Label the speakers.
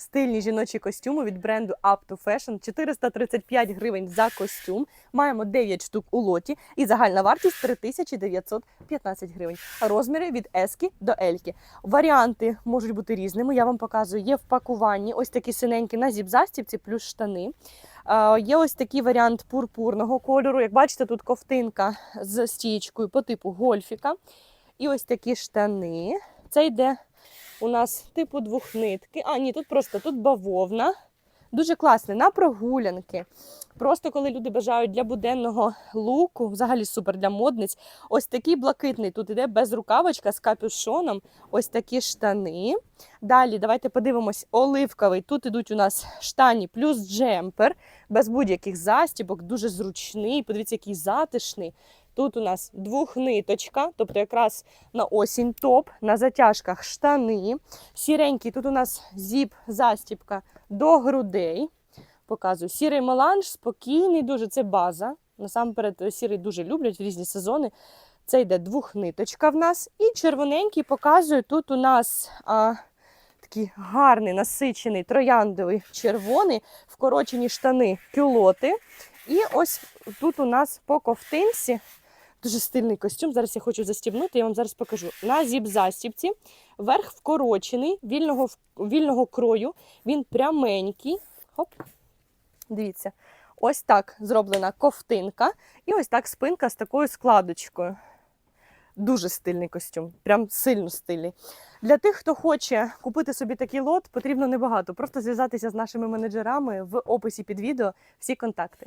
Speaker 1: стильні жіночі костюми від бренду Up to Fashion. 435 гривень за костюм. Маємо 9 штук у лоті і загальна вартість 3915 гривень. Розміри від ески до ельки. Варіанти можуть бути різними. Я вам показую. Є в пакуванні ось такі синенькі на зіп-застібці, плюс штани. Є ось такий варіант пурпурного кольору. Як бачите, тут ковтинка з стічкою по типу гольфіка. І ось такі штани. Це йде у нас типу двохнитки. А, ні, тут просто тут бавовна. Дуже класне на прогулянки. Просто коли люди бажають для буденного луку, взагалі супер для модниць. Ось такий блакитний. Тут іде без рукавочка з капюшоном. Ось такі штани. Далі давайте подивимось оливковий. Тут ідуть у нас штані плюс джемпер, без будь-яких застібок, дуже зручний. Подивіться, який затишний. Тут у нас двохниточка, тобто якраз на осінь топ, на затяжках штани. Сіренький, тут у нас зіп, застібка до грудей. Показую. Сірий меланж, спокійний, дуже це база. Насамперед, е, сірий дуже люблять в різні сезони. Це йде двохниточка в нас. І червоненький показую. Тут у нас а, такий гарний, насичений, трояндовий червоний, вкорочені штани кюлоти. І ось тут у нас по ковтинці дуже стильний костюм. Зараз я хочу застібнути, я вам зараз покажу. На зіп-застібці верх вкорочений, вільного, вільного крою. Він пряменький. Хоп. Дивіться, ось так зроблена ковтинка, і ось так спинка з такою складочкою. Дуже стильний костюм, прям сильно стильний. Для тих, хто хоче купити собі такий лот, потрібно небагато. Просто зв'язатися з нашими менеджерами в описі під відео всі контакти.